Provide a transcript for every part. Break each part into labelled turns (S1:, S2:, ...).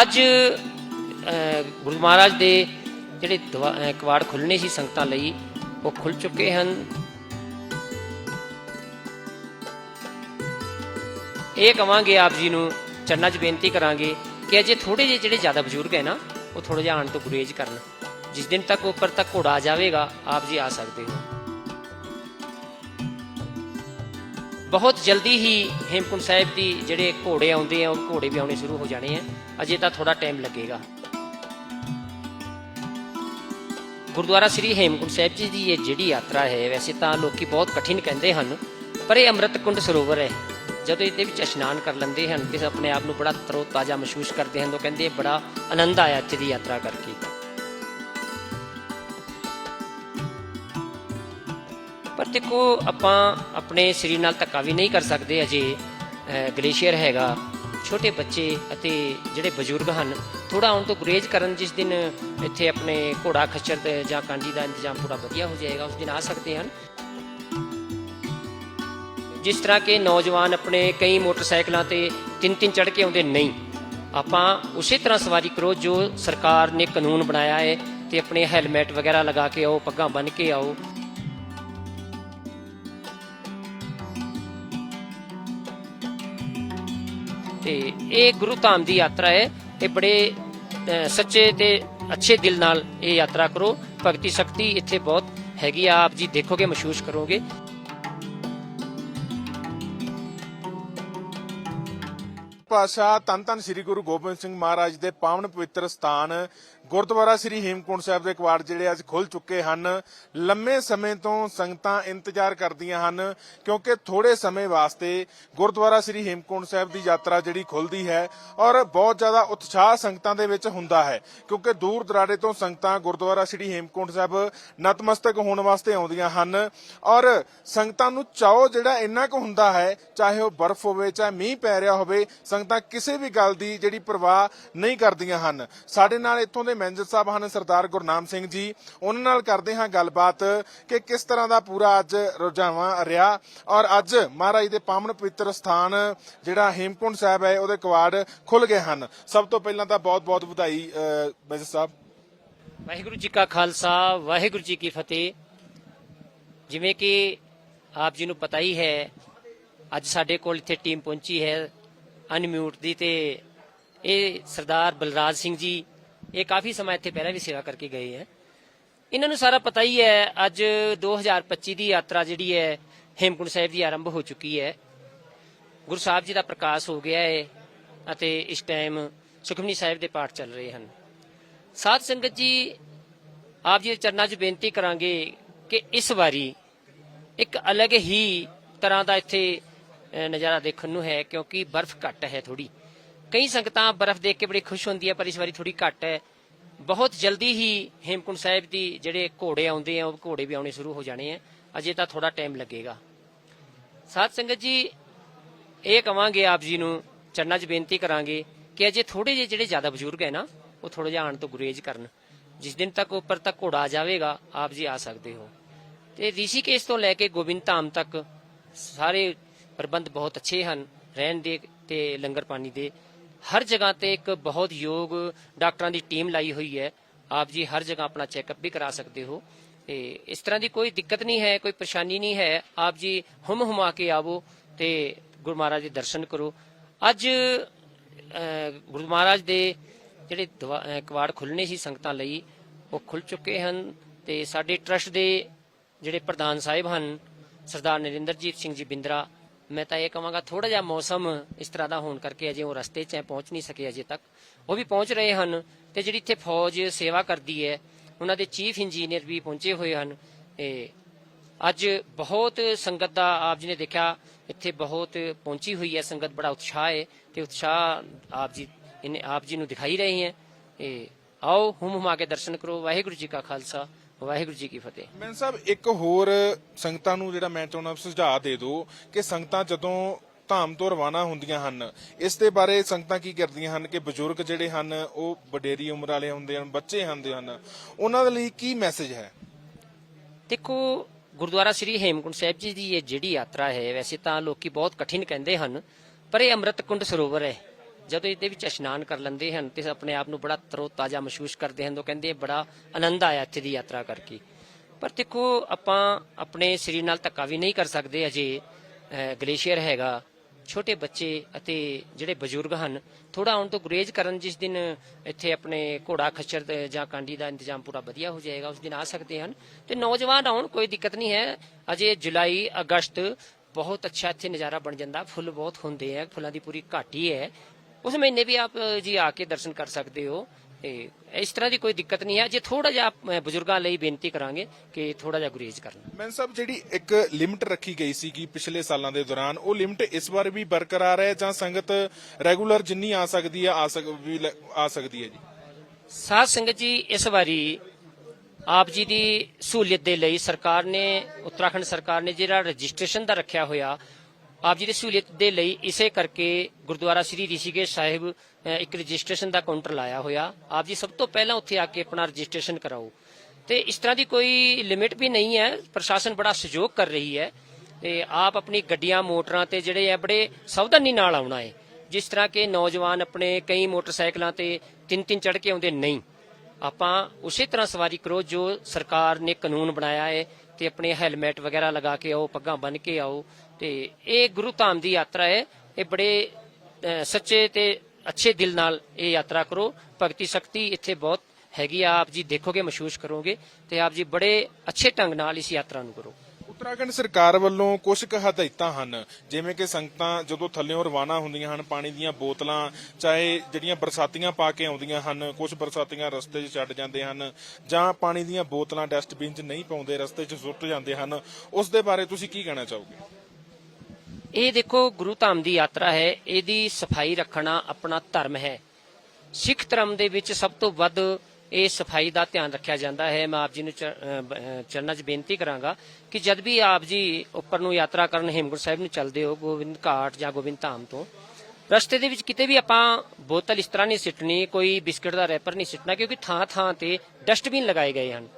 S1: ਅੱਜ ਗੁਰੂ ਮਹਾਰਾਜ ਦੇ ਜਿਹੜੇ ਦਵਾ- ਕਵਾੜ ਖੁੱਲਣੇ ਸੀ ਸੰਗਤਾਂ ਲਈ, ਉਹ ਖੁੱਲ ਚੁੱਕੇ ਹਨ। ਇਹ ਕਵਾਂਗੇ ਆਪ ਜੀ ਨੂੰ, ਚਰਨਾਂ 'ਚ ਬੇਨਤੀ ਕਰਾਂਗੇ ਕਿ ਅਜੇ ਥੋੜੇ ਜਿਹੇ ਜਿਹੜੇ ਜ਼ਿਆਦਾ ਬਜ਼ੁਰਗ ਹੈ ਨਾ, ਉਹ ਥੋੜਾ ਜਿਹਾ ਆਉਣ ਤੋਂ ਗੁਰੇਜ਼ ਕਰਨ। ਜਿਸ ਦਿਨ ਤੱਕ ਉੱਪਰ ਤੱਕ ਘੋੜਾ ਆ ਜਾਵੇਗਾ, ਆਪ ਜੀ ਆ ਸਕਦੇ ਹੋ। ਬਹੁਤ ਜਲਦੀ ਹੀ ਹੇਮਕੁੰਟ ਸਾਹਿਬ ਦੀ ਜਿਹੜੇ ਘੋੜੇ ਆਉਂਦੇ ਆ, ਉਹ ਘੋੜੇ ਵੀ ਆਉਣੇ ਸ਼ੁਰੂ ਹੋ ਜਾਣੇ ਆ। ਅਜੇ ਤਾਂ ਥੋੜਾ ਟਾਈਮ ਲੱਗੇਗਾ। ਗੁਰਦੁਆਰਾ ਸ੍ਰੀ ਹੇਮਕੁੰਟ ਸਾਹਿਬ ਜੀ ਦੀ ਇਹ ਜਿਹੜੀ ਯਾਤਰਾ ਹੈ, ਵੈਸੇ ਤਾਂ ਲੋਕੀ ਬਹੁਤ ਕਠਿਨ ਕਹਿੰਦੇ ਹਨ, ਪਰ ਇਹ ਅੰਮ੍ਰਿਤ ਕੁੰਡ ਸਰੋਵਰ ਹੈ। ਜਦੋਂ ਇਹਦੇ ਵਿੱਚ ਇਸ਼ਨਾਨ ਕਰ ਲੈਂਦੇ ਹਨ ਤੇ ਆਪਣੇ ਆਪ ਨੂੰ ਬੜਾ ਤਰੋ ਤਾਜ਼ਾ ਮਹਿਸੂਸ ਕਰਦੇ ਹਨ, ਉਹ ਕਹਿੰਦੇ ਬੜਾ ਆਨੰਦ ਆਇਆ ਇੱਥੇ ਦੀ ਯਾਤਰਾ ਕਰਕੇ। ਦੇਖੋ, ਆਪਾਂ ਆਪਣੇ ਸਰੀਰ ਨਾਲ ਧੱਕਾ ਵੀ ਨਹੀਂ ਕਰ ਸਕਦੇ ਅਜੇ। ਗਲੇਸ਼ੀਅਰ ਹੈਗਾ, ਛੋਟੇ ਬੱਚੇ ਅਤੇ ਜਿਹੜੇ ਬਜ਼ੁਰਗ ਹਨ ਥੋੜਾ ਆਉਣ ਤੋਂ ਗੁਰੇਜ਼ ਕਰਨ ਜਿਸ ਦਿਨ ਇੱਥੇ ਆਪਣੇ ਘੋੜਾ ਖੱਚਰ ਤੇ ਜਾਂ ਕਾਂਜੀ ਦਾ ਇੰਤਜ਼ਾਮ ਪੂਰਾ ਵਧੀਆ ਹੋ ਜਾਏਗਾ, ਉਸ ਦਿਨ ਆ ਸਕਦੇ ਹਨ। ਜਿਸ ਤਰ੍ਹਾਂ ਕਿ ਨੌਜਵਾਨ ਆਪਣੇ ਕਈ ਮੋਟਰਸਾਈਕਲਾਂ ਤੇ ਤਿੰਨ ਤਿੰਨ ਚੜ੍ਹ ਕੇ ਆਉਂਦੇ ਨਹੀਂ। ਆਪਾਂ ਉਸੇ ਤਰ੍ਹਾਂ ਸਵਾਰੀ ਕਰੋ ਜੋ ਸਰਕਾਰ ਨੇ ਕਾਨੂੰਨ ਬਣਾਇਆ ਹੈ ਤੇ ਆਪਣੇ ਹੈਲਮਟ ਵਗੈਰਾ ਲਗਾ ਕੇ ਆਓ, ਪੱਗਾਂ ਬੰਨ੍ਹ ਕੇ ਆਓ। ਤੇ ਇਹ ਗੁਰੂ ਧਾਮ ਦੀ ਯਾਤਰਾ ਹੈ। ਇਹ ਬੜੇ ਅਹ, ਸੱਚੇ ਤੇ ਅੱਛੇ ਦਿਲ ਨਾਲ ਇਹ ਯਾਤਰਾ ਕਰੋ। ਭਗਤੀ ਸ਼ਕਤੀ ਇੱਥੇ ਬਹੁਤ ਹੈਗੀ ਆ। ਆਪ ਜੀ ਦੇਖੋਗੇ ਮਹਿਸੂਸ ਕਰੋਗੇ।
S2: ਪਾਤਸ਼ਾਹ ਧੰਨ ਧੰਨ ਸ੍ਰੀ ਗੁਰੂ ਗੋਬਿੰਦ ਸਿੰਘ ਮਹਾਰਾਜ ਦੇ ਪਾਵਨ ਪਵਿੱਤਰ ਸਥਾਨ, ਗੁਰਦੁਆਰਾ ਸ੍ਰੀ ਹੇਮਕੁੰਟ ਸਾਹਿਬ ਦੇ ਕਵਾੜ ਜਿਹੜੇ ਅੱਜ ਖੁੱਲ ਚੁੱਕੇ ਹਨ। ਲੰਮੇ ਸਮੇਂ ਤੋਂ ਸੰਗਤਾਂ ਇੰਤਜ਼ਾਰ ਕਰਦੀਆਂ ਹਨ, ਕਿਉਂਕਿ ਥੋੜੇ ਸਮੇਂ ਵਾਸਤੇ ਗੁਰਦੁਆਰਾ ਸ੍ਰੀ ਹੇਮਕੁੰਟ ਸਾਹਿਬ ਦੀ ਯਾਤਰਾ ਜਿਹੜੀ ਖੁੱਲਦੀ ਹੈ ਔਰ ਬਹੁਤ ਜ਼ਿਆਦਾ ਉਤਸ਼ਾਹ ਸੰਗਤਾਂ ਦੇ ਵਿੱਚ ਹੁੰਦਾ ਹੈ, ਕਿਉਂਕਿ ਦੂਰ ਦਰਾਡੇ ਤੋਂ ਸੰਗਤਾਂ ਗੁਰਦੁਆਰਾ ਸ੍ਰੀ ਹੇਮਕੁੰਟ ਸਾਹਿਬ ਨਤਮਸਤਕ ਹੋਣ ਵਾਸਤੇ ਆਉਂਦੀਆਂ ਹਨ ਔਰ ਸੰਗਤਾਂ ਨੂੰ ਚਾਓ ਜਿਹੜਾ ਇੰਨਾ ਕੁ ਹੁੰਦਾ ਹੈ, ਚਾਹੇ ਉਹ ਬਰਫ਼ ਹੋਵੇ, ਚਾਹੇ ਮੀਂਹ ਪੈ ਰਿਹਾ ਹੋਵੇ ਸੰਗਤਾਂ ਕਿਸੇ ਵੀ ਗੱਲ ਦੀ ਜਿਹੜੀ ਪਰਵਾਹ ਨਹੀਂ ਕਰਦੀਆਂ ਹਨ। ਸਾਡੇ ਨਾਲ ਇੱਥੋਂ ਦੇ ਮੈਨੇਜਰ ਸਾਹਿਬ ਹਨ ਸਰਦਾਰ ਗੁਰਨਾਮ ਸਿੰਘ ਜੀ। ਉਹਨਾਂ ਨਾਲ ਕਰਦੇ ਹਾਂ ਗੱਲਬਾਤ ਕਿ ਕਿਸ ਤਰ੍ਹਾਂ ਦਾ ਪੂਰਾ ਅੱਜ ਰੁਝਾਵਾਂ ਰਿਹਾ। ਔਰ ਅੱਜ ਮਹਾਰਾਜ ਦੇ ਪਾਵਨ ਪਵਿੱਤਰ ਸਥਾਨ ਜਿਹੜਾ ਹੇਮਕੁੰਟ ਸਾਹਿਬ ਹੈ, ਉਹਦੇ ਕਵਾੜ ਖੁੱਲ ਗਏ ਹਨ। ਸਭ ਤੋਂ ਪਹਿਲਾਂ ਤਾਂ ਬਹੁਤ ਬਹੁਤ ਵਧਾਈ ਮੈਨੇਜਰ ਸਾਹਿਬ।
S1: ਵਾਹਿਗੁਰੂ ਜੀ ਕਾ ਖਾਲਸਾ, ਵਾਹਿਗੁਰੂ ਜੀ ਕੀ ਫਤਿਹ। ਜਿਵੇਂ ਕਿ ਆਪ ਜੀ ਨੂੰ ਪਤਾ ਹੀ ਹੈ, ਅੱਜ ਸਾਡੇ ਕੋਲ ਇੱਥੇ ਟੀਮ ਪਹੁੰਚੀ ਹੈ। ਅਨਮਿਊਟ ਦੀ ਤੇ ਇਹ ਸਰਦਾਰ ਬਲਰਾਜ ਸਿੰਘ ਜੀ, ਇਹ ਕਾਫੀ ਸਮਾਂ ਇੱਥੇ ਪਹਿਲਾਂ ਵੀ ਸੇਵਾ ਕਰਕੇ ਗਏ ਹੈ। ਇਹਨਾਂ ਨੂੰ ਸਾਰਾ ਪਤਾ ਹੀ ਹੈ, ਅੱਜ 2025 ਦੀ ਯਾਤਰਾ ਜਿਹੜੀ ਹੈ, ਹੇਮਕੁੰਟ ਸਾਹਿਬ ਦੀ ਆਰੰਭ ਹੋ ਚੁੱਕੀ ਹੈ। ਗੁਰੂ ਸਾਹਿਬ ਜੀ ਦਾ ਪ੍ਰਕਾਸ਼ ਹੋ ਗਿਆ ਹੈ ਅਤੇ ਇਸ ਟਾਈਮ ਸੁਖਮਨੀ ਸਾਹਿਬ ਦੇ ਪਾਠ ਚੱਲ ਰਹੇ ਹਨ। ਸਾਧ ਸੰਗਤ ਜੀ, ਆਪ ਜੀ ਦੇ ਚਰਨਾਂ 'ਚ ਬੇਨਤੀ ਕਰਾਂਗੇ ਕਿ ਇਸ ਵਾਰੀ ਇੱਕ ਅਲੱਗ ਹੀ ਤਰ੍ਹਾਂ ਦਾ ਇੱਥੇ ਨਜ਼ਾਰਾ ਦੇਖਣ ਨੂੰ ਹੈ, ਕਿਉਂਕਿ ਬਰਫ਼ ਘੱਟ ਹੈ ਥੋੜੀ ਕਈ ਸੰਗਤਾਂ ਬਰਫ਼ ਦੇਖ ਕੇ ਬੜੀ ਖੁਸ਼ ਹੁੰਦੀਆਂ ਪਰ ਇਸ ਵਾਰੀ ਥੋੜੀ ਘੱਟ ਹੈ। ਬਹੁਤ ਜਲਦੀ ਹੀ ਹੇਮਕੁੰਟ ਸਾਹਿਬ ਦੀ ਜਿਹੜੇ ਘੋੜੇ ਆਉਂਦੇ ਆ, ਉਹ ਘੋੜੇ ਵੀ ਆਉਣੇ ਸ਼ੁਰੂ ਹੋ ਜਾਣੇ ਆ। ਅਜੇ ਤਾਂ ਥੋੜਾ ਟਾਈਮ ਲੱਗੇਗਾ। ਸਾਧ ਸੰਗਤ ਜੀ, ਇਹ ਕਵਾਂਗੇ ਆਪ ਜੀ ਨੂੰ, ਚਰਨਾਂ 'ਚ ਬੇਨਤੀ ਕਰਾਂਗੇ ਕਿ ਅਜੇ ਥੋੜੇ ਜਿਹੇ ਜਿਹੜੇ ਜ਼ਿਆਦਾ ਬਜ਼ੁਰਗ ਹੈ ਨਾ, ਉਹ ਥੋੜਾ ਜਿਹਾ ਆਉਣ ਤੋਂ ਗੁਰੇਜ਼ ਕਰਨ। ਜਿਸ ਦਿਨ ਤੱਕ ਉੱਪਰ ਤੱਕ ਘੋੜਾ ਆ ਜਾਵੇਗਾ, ਆਪ ਜੀ ਆ ਸਕਦੇ ਹੋ। ਤੇ ਰਿਸ਼ੀਕੇਸ਼ ਤੋਂ ਲੈ ਕੇ ਗੋਬਿੰਦ ਧਾਮ ਤੱਕ ਸਾਰੇ ਪ੍ਰਬੰਧ ਬਹੁਤ ਅੱਛੇ ਹਨ। ਰਹਿਣ ਦੇ ਤੇ ਲੰਗਰ ਪਾਣੀ ਦੇ। ਹਰ ਜਗ੍ਹਾ ਤੇ ਇੱਕ ਬਹੁਤ ਯੋਗ ਡਾਕਟਰਾਂ ਦੀ ਟੀਮ ਲਾਈ ਹੋਈ ਹੈ। ਆਪ ਜੀ ਹਰ ਜਗ੍ਹਾ ਆਪਣਾ ਚੈੱਕਅਪ ਵੀ ਕਰਾ ਸਕਦੇ ਹੋ। ਤੇ ਇਸ ਤਰ੍ਹਾਂ ਦੀ ਕੋਈ ਦਿੱਕਤ ਨਹੀਂ ਹੈ, ਕੋਈ ਪਰੇਸ਼ਾਨੀ ਨਹੀਂ ਹੈ। ਆਪ ਜੀ ਹੁਮ ਹੁਮਾ ਕੇ ਆਵੋ ਤੇ ਗੁਰੂ ਮਹਾਰਾਜ ਦੇ ਦਰਸ਼ਨ ਕਰੋ। ਅੱਜ ਗੁਰੂ ਮਹਾਰਾਜ ਦੇ ਜਿਹੜੇ ਕਵਾੜ ਖੁੱਲਣੇ ਸੀ ਸੰਗਤਾਂ ਲਈ, ਉਹ ਖੁੱਲ ਚੁੱਕੇ ਹਨ ਤੇ ਸਾਡੇ ਟਰਸਟ ਦੇ ਜਿਹੜੇ ਪ੍ਰਧਾਨ ਸਾਹਿਬ ਹਨ, ਸਰਦਾਰ ਨਰਿੰਦਰਜੀਤ ਸਿੰਘ ਜੀ ਬਿੰਦਰਾ ਮੈਂ ਤਾਂ ਇਹ ਕਹਾਂਗਾ ਥੋੜਾ ਜਿਹਾ ਮੌਸਮ ਇਸ ਤਰ੍ਹਾਂ ਦਾ ਹੋਣ ਕਰਕੇ ਅਜੇ ਉਹ ਰਸਤੇ 'ਚ ਹੈ, ਪਹੁੰਚ ਨਹੀਂ ਸਕੇ ਅਜੇ ਤੱਕ। ਉਹ ਵੀ ਪਹੁੰਚ ਰਹੇ ਹਨ ਤੇ ਜਿਹੜੀ ਇੱਥੇ ਫੌਜ ਸੇਵਾ ਕਰਦੀ ਹੈ ਉਹਨਾਂ ਦੇ ਚੀਫ ਇੰਜੀਨੀਅਰ ਵੀ ਪਹੁੰਚੇ ਹੋਏ ਹਨ। ਤੇ ਅੱਜ ਬਹੁਤ ਸੰਗਤ ਦਾ ਆਪ ਜੀ ਨੇ ਦੇਖਿਆ ਇੱਥੇ ਬਹੁਤ ਪਹੁੰਚੀ ਹੋਈ ਹੈ ਸੰਗਤ ਬੜਾ ਉਤਸ਼ਾਹ ਹੈ ਤੇ ਉਤਸ਼ਾਹ ਆਪ ਜੀ ਇਹਨੇ ਆਪ ਜੀ ਨੂੰ ਦਿਖਾਈ ਰਹੇ ਹੈ। ਤੇ ਆਓ ਹੁਮ ਹੁਮਾ ਕੇ ਦਰਸ਼ਨ ਕਰੋ। ਵਾਹਿਗੁਰੂ ਜੀ ਕਾ ਖਾਲਸਾ ਵਾਹਿਗੁਰੂ ਜੀ ਕੀ ਫਤਿਹ।
S2: ਮੈਂ ਸਾਹਿਬ ਇੱਕ ਹੋਰ ਸੰਗਤਾਂ ਨੂੰ ਜਿਹੜਾ ਮੈਂ ਚਾਹੁੰਦਾ ਸੁਝਾਅ ਦੇ ਦਿਓ ਕਿ ਸੰਗਤਾਂ ਜਦੋਂ ਧਾਮ ਤੋਂ ਰਵਾਨਾ ਹੁੰਦੀਆਂ ਹਨ ਇਸ ਦੇ ਬਾਰੇ ਸੰਗਤਾਂ ਕੀ ਕਰਦੀਆਂ ਹਨ ਕਿ ਬਜ਼ੁਰਗ ਜਿਹੜੇ ਹਨ ਉਹ ਵਡੇਰੀ ਉਮਰ ਵਾਲੇ ਹੁੰਦੇ ਹਨ ਬੱਚੇ ਹੁੰਦੇ ਹਨ ਉਹਨਾਂ ਦੇ ਲਈ ਕੀ ਮੈਸੇਜ ਹੈ?
S1: ਦੇਖੋ ਗੁਰਦੁਆਰਾ ਸ੍ਰੀ ਹੇਮਕੁੰਟ ਸਾਹਿਬ ਜੀ ਦੀ ਇਹ ਜਿਹੜੀ ਯਾਤਰਾ ਹੈ ਵੈਸੇ ਤਾਂ ਲੋਕੀ ਬਹੁਤ ਕਠਿਨ ਕਹਿੰਦੇ ਹਨ ਪਰ ਇਹ ਅੰਮ੍ਰਿਤ ਕੁੰਡ ਸਰੋਵਰ ਹੈ। ਜਦੋਂ ਇਹਦੇ ਵਿੱਚ ਇਸ਼ਨਾਨ ਕਰ ਲੈਂਦੇ ਹਨ ਤੇ ਆਪਣੇ ਆਪ ਨੂੰ ਬੜਾ ਤਰੋ ਤਾਜ਼ਾ ਮਹਿਸੂਸ ਕਰਦੇ ਹਨ, ਤਾਂ ਕਹਿੰਦੇ ਬੜਾ ਆਨੰਦ ਆਇਆ ਇੱਥੇ ਦੀ ਯਾਤਰਾ ਕਰਕੇ। ਪਰ ਦੇਖੋ, ਆਪਾਂ ਆਪਣੇ ਸਰੀਰ ਨਾਲ ਧੱਕਾ ਵੀ ਨਹੀਂ ਕਰ ਸਕਦੇ ਅਜੇ ਗਲੇਸ਼ੀਅਰ ਹੈਗਾ, ਛੋਟੇ ਬੱਚੇ ਅਤੇ ਜਿਹੜੇ ਬਜ਼ੁਰਗ ਹਨ ਥੋੜਾ ਆਉਣ ਤੋਂ ਗੁਰੇਜ਼ ਕਰਨ ਜਿਸ ਦਿਨ ਇੱਥੇ ਆਪਣੇ ਘੋੜਾ ਖੱਚਰ ਜਾਂ ਕਾਂਡੀ ਦਾ ਇੰਤਜ਼ਾਮ ਪੂਰਾ ਵਧੀਆ ਹੋ ਜਾਏਗਾ, ਉਸ ਦਿਨ ਆ ਸਕਦੇ ਹਨ। ਤੇ ਨੌਜਵਾਨ ਆਉਣ ਕੋਈ ਦਿੱਕਤ ਨਹੀਂ ਹੈ, ਅਜੇ ਜੁਲਾਈ, ਅਗਸਤ ਬਹੁਤ ਅੱਛਾ ਇੱਥੇ ਨਜ਼ਾਰਾ ਬਣ ਜਾਂਦਾ, ਫੁੱਲ ਬਹੁਤ ਹੁੰਦੇ ਆ, ਫੁੱਲਾਂ ਦੀ ਪੂਰੀ ਘਾਟੀ ਹੈ। ਉਸ ਮਹੀਨੇ ਵੀ ਆਪ ਅ, ਜੀ ਆ ਕੇ ਦਰਸ਼ਨ ਕਰ ਸਕਦੇ ਹੋ। ਤੇ ਇਸ ਤਰ੍ਹਾਂ ਦੀ ਕੋਈ ਦਿੱਕਤ ਨਹੀਂ ਹੈ। ਜੇ ਥੋੜਾ ਜਿਹਾ ਬਜ਼ੁਰਗਾਂ ਲਈ ਬੇਨਤੀ ਕਰਾਂਗੇ ਕਿ ਥੋੜਾ ਜਿਹਾ ਗੁਰੇਜ਼ ਕਰਨ।
S2: ਮੈਂ ਸਾਹਿਬ ਜਿਹੜੀ ਇੱਕ ਲਿਮਟ ਰੱਖੀ ਗਈ ਸੀ ਕਿ ਪਿਛਲੇ ਸਾਲਾਂ ਦੇ ਦੌਰਾਨ ਉਹ ਲਿਮਟ ਇਸ ਵਾਰ ਵੀ ਬਰਕਰਾਰ ਹੈ ਜਾਂ ਸੰਗਤ ਰੈਗੂਲਰ ਜਿੰਨੀ ਆ ਸਕਦੀ ਹੈ ਆ ਸਕਦੀ ਹੈ ਜੀ?
S1: ਸਾਧ ਸੰਗਤ ਜੀ ਇਸ ਵਾਰੀ ਆਪ ਜੀ ਦੀ ਸਹੂਲੀਅਤ ਦੇ ਲਈ ਸਰਕਾਰ ਨੇ ਉੱਤਰਾਖੰਡ ਸਰਕਾਰ ਨੇ ਜਿਹੜਾ ਰਜਿਸਟ੍ਰੇਸ਼ਨ ਦਾ ਰੱਖਿਆ ਹੋਇਆ ਆਪ ਜੀ ਦੀ ਸਹੂਲੀਅਤ ਦੇ ਲਈ ਇਸੇ ਕਰਕੇ ਗੁਰਦੁਆਰਾ ਸ੍ਰੀ ਰਿਸ਼ੀਕੇਸ਼ ਸਾਹਿਬ ਇੱਕ ਰਜਿਸਟ੍ਰੇਸ਼ਨ ਦਾ ਕਾਊਂਟਰ ਲਾਇਆ ਹੋਇਆ। ਆਪ ਜੀ ਸਭ ਤੋਂ ਪਹਿਲਾਂ ਉੱਥੇ ਆ ਕੇ ਆਪਣਾ ਰਜਿਸਟ੍ਰੇਸ਼ਨ ਕਰਾਓ। ਤੇ ਇਸ ਤਰ੍ਹਾਂ ਦੀ ਕੋਈ ਲਿਮਿਟ ਵੀ ਨਹੀਂ ਹੈ, ਪ੍ਰਸ਼ਾਸਨ ਬੜਾ ਸਹਿਯੋਗ ਕਰ ਰਹੀ ਹੈ ਤੇ ਆਪ ਆਪਣੀ ਗੱਡੀਆਂ, ਮੋਟਰਾਂ ਤੇ ਜਿਹੜੇ ਆ ਬੜੇ ਸਾਵਧਾਨੀ ਨਾਲ ਆਉਣਾ ਹੈ। ਜਿਸ ਤਰ੍ਹਾਂ ਕਿ ਨੌਜਵਾਨ ਆਪਣੇ ਕਈ ਮੋਟਰਸਾਈਕਲਾਂ ਤੇ ਤਿੰਨ ਤਿੰਨ ਚੜ ਕੇ ਆਉਂਦੇ ਨਹੀਂ। ਆਪਾਂ ਉਸੇ ਤਰ੍ਹਾਂ ਸਵਾਰੀ ਕਰੋ ਜੋ ਸਰਕਾਰ ਨੇ ਕਾਨੂੰਨ ਬਣਾਇਆ ਹੈ ਤੇ ਆਪਣੇ ਹੈਲਮਟ ਵਗੈਰਾ ਲਗਾ ਕੇ ਆਓ, ਪੱਗਾਂ ਬੰਨ ਕੇ ਆਓ। ਤੇ ਇਹ ਗੁਰੂ ਧਾਮ ਦੀ ਯਾਤਰਾ ਹੈ। ਇਹ ਬੜੇ ਸੱਚੇ ਤੇ ਅੱਛੇ ਦਿਲ ਨਾਲ ਇਹ ਯਾਤਰਾ ਕਰੋ। ਭਗਤੀ ਸ਼ਕਤੀ ਇੱਥੇ ਬਹੁਤ ਹੈਗੀ ਆ। ਆਪ ਜੀ ਦੇਖੋਗੇ, ਮਹਿਸੂਸ ਕਰੋਗੇ ਤੇ ਆਪ ਜੀ ਬੜੇ ਅੱਛੇ ਢੰਗ ਨਾਲ ਇਸ ਯਾਤਰਾ ਨੂੰ ਕਰੋ।
S2: ਉੱਤਰਾਖੰਡ ਸਰਕਾਰ ਵੱਲੋਂ ਕੁਝ ਕੁ ਹਦਾਇਤਾਂ ਹਨ, ਜਿਵੇਂ ਕਿ ਸੰਗਤਾਂ ਜਦੋਂ ਥੱਲਿਓਂ ਰਵਾਨਾ ਹੁੰਦੀਆਂ ਹਨ, ਪਾਣੀ ਦੀਆਂ ਬੋਤਲਾਂ, ਚਾਹੇ ਜਿਹੜੀਆਂ ਬਰਸਾਤੀਆਂ ਪਾ ਕੇ ਆਉਂਦੀਆਂ ਹਨ ਕੁਝ ਬਰਸਾਤੀਆਂ ਰਸਤੇ 'ਚ ਛੱਡ ਜਾਂਦੇ ਹਨ, ਜਾਂ ਪਾਣੀ ਦੀਆਂ ਬੋਤਲਾਂ ਡਸਟਬਿਨ 'ਚ ਨਹੀਂ ਪਾਉਂਦੇ, ਰਸਤੇ 'ਚ ਸੁੱਟ ਜਾਂਦੇ ਹਨ, ਉਸ ਦੇ ਬਾਰੇ ਤੁਸੀਂ ਕੀ ਕਹਿਣਾ ਚਾਹੋਗੇ?
S1: ਇਹ ਦੇਖੋ, ਗੁਰੂ ਧਾਮ ਦੀ ਯਾਤਰਾ ਹੈ। ਇਹਦੀ ਸਫ਼ਾਈ ਰੱਖਣਾ ਆਪਣਾ ਧਰਮ ਹੈ। ਸਿੱਖ ਧਰਮ ਦੇ ਵਿੱਚ ਸਭ ਤੋਂ ਵੱਧ ਇਹ ਸਫ਼ਾਈ ਦਾ ਧਿਆਨ ਰੱਖਿਆ ਜਾਂਦਾ ਹੈ। ਮੈਂ ਆਪ ਜੀ ਨੂੰ ਚਰਨਾਂ 'ਚ ਬੇਨਤੀ ਕਰਾਂਗਾ ਕਿ ਜਦ ਵੀ ਆਪ ਜੀ ਉੱਪਰ ਨੂੰ ਯਾਤਰਾ ਕਰਨ ਹੇਮਗੁਰ ਸਾਹਿਬ ਨੂੰ ਚੱਲਦੇ ਹੋ, ਗੋਬਿੰਦ ਘਾਟ ਜਾਂ ਗੋਬਿੰਦ ਧਾਮ ਤੋਂ, ਰਸਤੇ ਦੇ ਵਿੱਚ ਕਿਤੇ ਵੀ ਆਪਾਂ ਬੋਤਲ ਇਸ ਤਰ੍ਹਾਂ ਨਹੀਂ ਸਿੱਟਣੀ, ਕੋਈ ਬਿਸਕਟ ਦਾ ਰੈਪਰ ਨਹੀਂ ਸਿੱਟਣਾ, ਕਿਉਂਕਿ ਥਾਂ ਥਾਂ ਤੇ ਡਸਟਬਿਨ ਲਗਾਏ ਗਏ ਹਨ।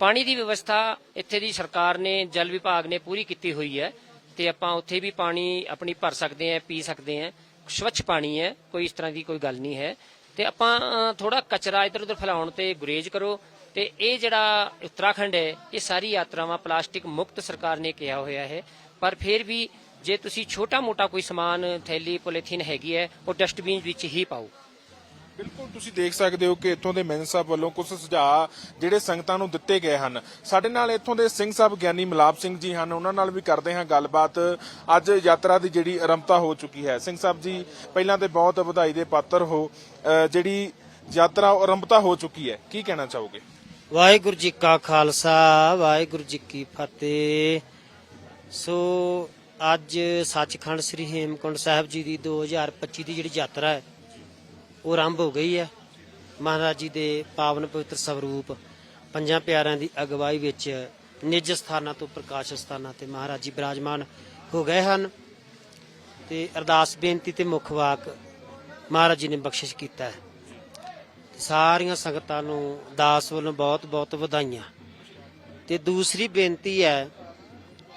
S1: ਪਾਣੀ ਦੀ ਵਿਵਸਥਾ ਇੱਥੇ ਦੀ ਸਰਕਾਰ ਨੇ, ਜਲ ਵਿਭਾਗ ਨੇ ਪੂਰੀ ਕੀਤੀ ਹੋਈ ਹੈ। ਤੇ ਆਪਾਂ ਉੱਥੇ ਵੀ ਪਾਣੀ ਆਪਣੀ ਭਰ ਸਕਦੇ ਹਾਂ, ਪੀ ਸਕਦੇ ਹਾਂ। ਸਵੱਛ ਪਾਣੀ ਹੈ, ਕੋਈ ਇਸ ਤਰ੍ਹਾਂ ਦੀ ਕੋਈ ਗੱਲ ਨਹੀਂ ਹੈ। ਤੇ ਆਪਾਂ ਥੋੜਾ ਕਚਰਾ ਇਧਰ ਉਧਰ ਫੈਲਾਉਣ ਤੇ ਗੁਰੇਜ਼ ਕਰੋ। ਤੇ ਇਹ ਜਿਹੜਾ ਉੱਤਰਾਖੰਡ ਹੈ, ਇਹ ਸਾਰੀ ਯਾਤਰਾਵਾਂ ਪਲਾਸਟਿਕ ਮੁਕਤ ਸਰਕਾਰ ਨੇ ਕਿਹਾ ਹੋਇਆ ਹੈ। ਪਰ ਫਿਰ ਵੀ ਜੇ ਤੁਸੀਂ ਛੋਟਾ ਮੋਟਾ ਕੋਈ ਸਮਾਨ, ਥੈਲੀ, ਪੋਲੀਥੀਨ ਹੈਗੀ ਹੈ, ਉਹ ਡਸਟਬਿਨ ਵਿੱਚ ਹੀ ਪਾਓ।
S2: ਬਿਲਕੁਲ ਤੁਸੀਂ ਦੇਖ ਸਕਦੇ ਹੋ ਕਿ ਇੱਥੋਂ ਦੇ ਮੈਨ ਸਾਹਿਬ ਵੱਲੋਂ ਕੁਝ ਸੁਝਾਅ ਜਿਹੜੇ ਸੰਗਤਾਂ ਨੂੰ ਦਿੱਤੇ ਗਏ ਹਨ। ਸਾਡੇ ਨਾਲ ਇੱਥੋਂ ਦੇ ਸਿੰਘ ਸਾਹਿਬ ਗਿਆਨੀ ਮਲਾਪ ਸਿੰਘ ਜੀ ਹਨ। ਉਹਨਾਂ ਨਾਲ ਵੀ ਕਰਦੇ ਹਾਂ ਗੱਲਬਾਤ। ਅੱਜ ਯਾਤਰਾ ਦੀ ਜਿਹੜੀ ਆਰੰਭਤਾ ਹੋ ਚੁੱਕੀ ਹੈ। ਸਿੰਘ ਸਾਹਿਬ ਜੀ, ਪਹਿਲਾਂ ਤੇ ਬਹੁਤ ਵਧਾਈ ਦੇ ਪਾਤਰ ਹੋ। ਜਿਹੜੀ ਯਾਤਰਾ ਆਰੰਭਤਾ ਹੋ ਚੁੱਕੀ ਹੈ, ਕੀ ਕਹਿਣਾ ਚਾਹੋਗੇ?
S3: ਵਾਹਿਗੁਰੂ ਜੀ ਕਾ ਖਾਲਸਾ, ਵਾਹਿਗੁਰੂ ਜੀ ਕੀ ਫਤਿਹ। ਸੋ ਅੱਜ ਸੱਚਖੰਡ ਸ੍ਰੀ ਹੇਮਕੁੰਟ ਸਾਹਿਬ ਜੀ ਦੀ 2025 ਦੀ ਜਿਹੜੀ ਯਾਤਰਾ ਹੈ ਉਹ ਆਰੰਭ ਹੋ ਗਈ ਹੈ। ਮਹਾਰਾਜ ਜੀ ਦੇ ਪਾਵਨ ਪਵਿੱਤਰ ਸਵਰੂਪ ਪੰਜਾਂ ਪਿਆਰਿਆਂ ਦੀ ਅਗਵਾਈ ਵਿੱਚ ਨਿਜ ਸਥਾਨਾਂ ਤੋਂ ਪ੍ਰਕਾਸ਼ ਸਥਾਨਾਂ ਤੇ ਮਹਾਰਾਜ ਜੀ ਬਿਰਾਜਮਾਨ ਹੋ ਗਏ ਹਨ। ਤੇ ਅਰਦਾਸ, ਬੇਨਤੀ ਤੇ ਮੁੱਖ ਵਾਕ ਮਹਾਰਾਜ ਜੀ ਨੇ ਬਖਸ਼ਿਸ਼ ਕੀਤਾ ਹੈ। ਸਾਰੀਆਂ ਸੰਗਤਾਂ ਨੂੰ ਦਾਸ ਵੱਲੋਂ ਬਹੁਤ-ਬਹੁਤ ਵਧਾਈਆਂ। ਤੇ ਦੂਸਰੀ ਬੇਨਤੀ ਹੈ,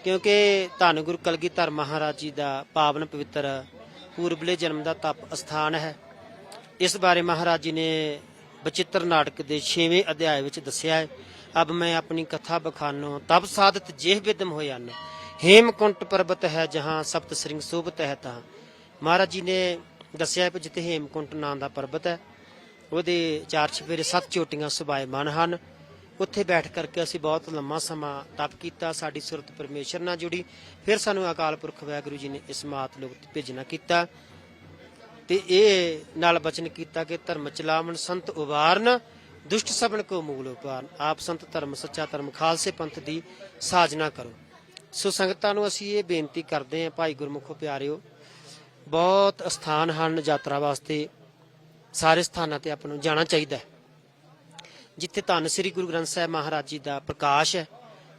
S3: ਕਿਉਂਕਿ ਧੰਨ ਗੁਰੂ ਕਲਗੀਧਰ ਮਹਾਰਾਜ ਜੀ ਦਾ ਪਾਵਨ ਪਵਿੱਤਰ ਪੂਰਬਲੇ ਜਨਮ ਦਾ ਤਪ ਅਸਥਾਨ ਹੈ। ਇਸ ਬਾਰੇ ਮਹਾਰਾਜ ਜੀ ਨੇ ਬਚਿੱਤਰ ਨਾਟਕ ਦੇ 6ਵੇਂ ਅਧਿਆਇ ਵਿੱਚ ਦੱਸਿਆ ਹੈ। ਅਬ ਮੈਂ ਆਪਣੀ ਕਥਾ ਬਖਾਨੋ, ਤਬ ਸਾਧਤ ਜਿਹੇ ਵਿਦਮ ਹੋਇਆ ਹੇਮਕੁੰਟ ਪਰਬਤ ਹੈ ਜਹਾਂ ਸਪਤ ਸ੍ਰਿੰਗ ਸੋਭਤ ਹੈ ਤਾਂ ਮਹਾਰਾਜ ਜੀ ਨੇ ਦੱਸਿਆ ਕਿ ਜਿੱਥੇ ਹੇਮਕੁੰਟ ਨਾਂ ਦਾ ਪਰਬਤ ਹੈ। ਉਹਦੇ ਚਾਰ ਛਪੇਰੇ ਸੱਤ ਚੋਟੀਆਂ ਸੁਭਾਇਮਾਨ ਹਨ। ਉੱਥੇ ਬੈਠ ਕਰਕੇ ਅਸੀਂ ਬਹੁਤ ਲੰਮਾ ਸਮਾਂ ਤਪ ਕੀਤਾ, ਸਾਡੀ ਸੁਰਤ ਪਰਮੇਸ਼ਰ ਨਾਲ ਜੁੜੀ। ਫਿਰ ਸਾਨੂੰ ਅਕਾਲ ਪੁਰਖ ਵਾਹਿਗੁਰੂ ਜੀ ਨੇ ਇਸ ਮਾਤ ਲੋਕ ਭੇਜਣਾ ਕੀਤਾ। ਤੇ ਇਹ ਨਾਲ ਬਚਨ ਕੀਤਾ ਕਿ ਧਰਮ ਚਲਾਵਣ, ਸੰਤ ਉਵਾਰਨ ਦੁਸ਼ਟ ਸਭਨ ਕੋ ਮੂਲ ਉਪਾਰਨ ਆਪ ਸੰਤ ਧਰਮ, ਸੱਚਾ ਧਰਮ, ਖਾਲਸੇ ਪੰਥ ਦੀ ਸਾਜਨਾ ਕਰੋ। ਸੋ ਸੰਗਤਾਂ ਨੂੰ ਅਸੀਂ ਇਹ ਬੇਨਤੀ ਕਰਦੇ ਹਾਂ, ਭਾਈ ਗੁਰਮੁਖੋ ਪਿਆਰਿਓ, ਬਹੁਤ ਸਥਾਨ ਹਨ ਯਾਤਰਾ ਵਾਸਤੇ। ਸਾਰੇ ਸਥਾਨਾਂ ਤੇ ਆਪਾਂ ਨੂੰ ਜਾਣਾ ਚਾਹੀਦਾ ਹੈ। ਜਿੱਥੇ ਧੰਨ ਸ੍ਰੀ ਗੁਰੂ ਗ੍ਰੰਥ ਸਾਹਿਬ ਮਹਾਰਾਜ ਜੀ ਦਾ ਪ੍ਰਕਾਸ਼ ਹੈ,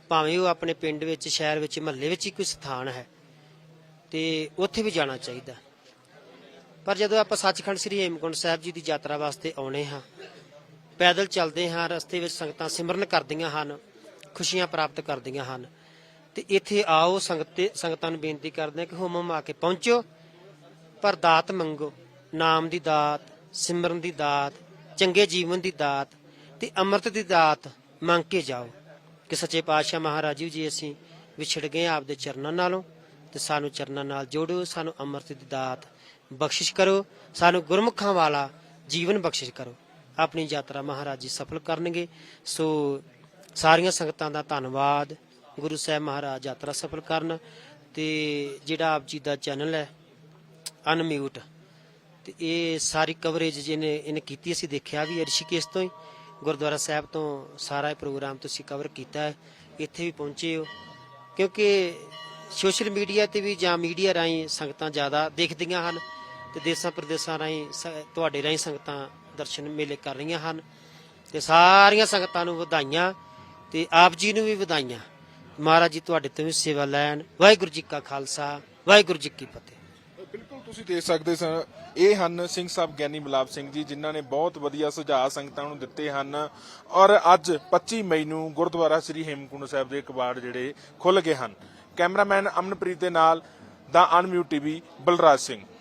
S3: ਭਾਵੇਂ ਉਹ ਆਪਣੇ ਪਿੰਡ ਵਿੱਚ, ਸ਼ਹਿਰ ਵਿੱਚ, ਮਹੱਲੇ ਵਿੱਚ ਹੀ ਕੋਈ ਸਥਾਨ ਹੈ, ਤੇ ਉੱਥੇ ਵੀ ਜਾਣਾ ਚਾਹੀਦਾ ਪਰ ਜਦੋਂ ਆਪਾਂ ਸੱਚਖੰਡ ਸ੍ਰੀ ਹੇਮਕੁੰਟ ਸਾਹਿਬ ਜੀ ਦੀ ਯਾਤਰਾ ਵਾਸਤੇ ਆਉਣੇ ਹਾਂ, ਪੈਦਲ ਚੱਲਦੇ ਹਾਂ, ਰਸਤੇ ਵਿੱਚ ਸੰਗਤਾਂ ਸਿਮਰਨ ਕਰਦੀਆਂ ਹਨ, ਖੁਸ਼ੀਆਂ ਪ੍ਰਾਪਤ ਕਰਦੀਆਂ ਹਨ, ਤੇ ਇੱਥੇ ਆਓ, ਸੰਗਤ, ਸੰਗਤਾਂ ਨੂੰ ਬੇਨਤੀ ਕਰਦੇ ਹਾਂ ਕਿ ਹੁਮ ਹੁਮਾ ਕੇ ਪਹੁੰਚੋ, ਪਰ ਦਾਤ ਮੰਗੋ, ਨਾਮ ਦੀ ਦਾਤ, ਸਿਮਰਨ ਦੀ ਦਾਤ, ਚੰਗੇ ਜੀਵਨ ਦੀ ਦਾਤ, ਤੇ ਅੰਮ੍ਰਿਤ ਦੀ ਦਾਤ ਮੰਗ ਕੇ ਜਾਓ, ਕਿ ਸੱਚੇ ਪਾਤਸ਼ਾਹ ਮਹਾਰਾਜ ਜੀ ਅਸੀਂ ਵਿਛੜ ਗਏ ਹਾਂ ਆਪਦੇ ਚਰਨਾਂ ਨਾਲੋਂ, ਤੇ ਸਾਨੂੰ ਚਰਨਾਂ ਨਾਲ ਜੋੜੋ, ਸਾਨੂੰ ਅੰਮ੍ਰਿਤ ਦੀ ਦਾਤ ਬਖਸ਼ਿਸ਼ ਕਰੋ। ਸਾਨੂੰ ਗੁਰਮੁਖਾਂ ਵਾਲਾ ਜੀਵਨ ਬਖਸ਼ਿਸ਼ ਕਰੋ। ਆਪਣੀ ਯਾਤਰਾ ਮਹਾਰਾਜ ਜੀ ਸਫਲ ਕਰਨਗੇ। ਸੋ ਸਾਰੀਆਂ ਸੰਗਤਾਂ ਦਾ ਧੰਨਵਾਦ। ਗੁਰੂ ਸਾਹਿਬ ਮਹਾਰਾਜ ਯਾਤਰਾ ਸਫਲ ਕਰਨ ਤੇ ਜਿਹੜਾ ਆਪ ਜੀ ਦਾ ਚੈਨਲ ਹੈ, ਅਨਮਿਊਟ, ਤੇ ਇਹ ਸਾਰੀ ਕਵਰੇਜ ਜਿਹਨੇ ਇਹਨੇ ਕੀਤੀ, ਅਸੀਂ ਦੇਖਿਆ ਵੀ ਹੈ ਰਿਸ਼ੀਕੇਸ਼ ਤੋਂ ਹੀ। ਗੁਰਦੁਆਰਾ ਸਾਹਿਬ ਤੋਂ ਸਾਰਾ ਇਹ ਪ੍ਰੋਗਰਾਮ ਤੁਸੀਂ ਕਵਰ ਕੀਤਾ ਹੈ। ਇੱਥੇ ਵੀ ਪਹੁੰਚੇ ਹੋ। ਕਿਉਂਕਿ ਸੋਸ਼ਲ ਮੀਡੀਆ ਤੇ ਵੀ ਜਾਂ ਮੀਡੀਆ ਰਾਹੀਂ ਸੰਗਤਾਂ ਜ਼ਿਆਦਾ ਦੇਖਦੀਆਂ ਹਨ। ਤੇ ਦੇਸਾਂ ਪ੍ਰਦੇਸਾਂ ਰਾਹੀਂ ਸ- ਤੁਹਾਡੇ ਰਾਹੀਂ ਸੰਗਤਾਂ ਦਰਸ਼ਨ ਮੇਲੇ ਕਰ ਰਹੀਆਂ ਹਨ ਤੇ ਸਾਰੀਆਂ ਸੰਗਤਾਂ ਨੂੰ ਵਧਾਈਆਂ ਤੇ ਆਪ ਜੀ ਨੂੰ ਵੀ ਵਧਾਈਆਂ। ਮਹਾਰਾਜ ਜੀ ਤੁਹਾਡੇ ਤੋਂ ਵੀ ਸੇਵਾ ਲੈਣ। ਵਾਹਿਗੁਰੂ ਜੀ ਕਾ ਖਾਲਸਾ, ਵਾਹਿਗੁਰੂ ਜੀ ਕੀ ਫਤਿਹ।
S2: ਬਿਲਕੁਲ ਤੁਸੀਂ ਦੇਖ ਸਕਦੇ ਸਨ। ਇਹ ਹਨ ਸਿੰਘ ਸਾਹਿਬ ਗਿਆਨੀ ਮਲਾਪ ਸਿੰਘ ਜੀ, ਜਿਨ੍ਹਾਂ ਨੇ ਬਹੁਤ ਵਧੀਆ ਸੁਝਾਅ ਸੰਗਤਾਂ ਨੂੰ ਦਿੱਤੇ ਹਨ। ਔਰ ਅੱਜ 25 ਮਈ ਨੂੰ ਗੁਰਦੁਆਰਾ ਸ੍ਰੀ ਹੇਮਕੁੰਡ ਸਾਹਿਬ ਦੇ ਕਬਾੜ ਜਿਹੜੇ ਖੁੱਲ ਗਏ ਹਨ। ਕੈਮਰਾਮੈਨ ਅਮਨਪ੍ਰੀਤ ਦੇ ਨਾਲ ਦਾ ਅਨਮਿਊਟ ਟੀਵੀ ਬਲਰਾਜ ਸਿੰਘ।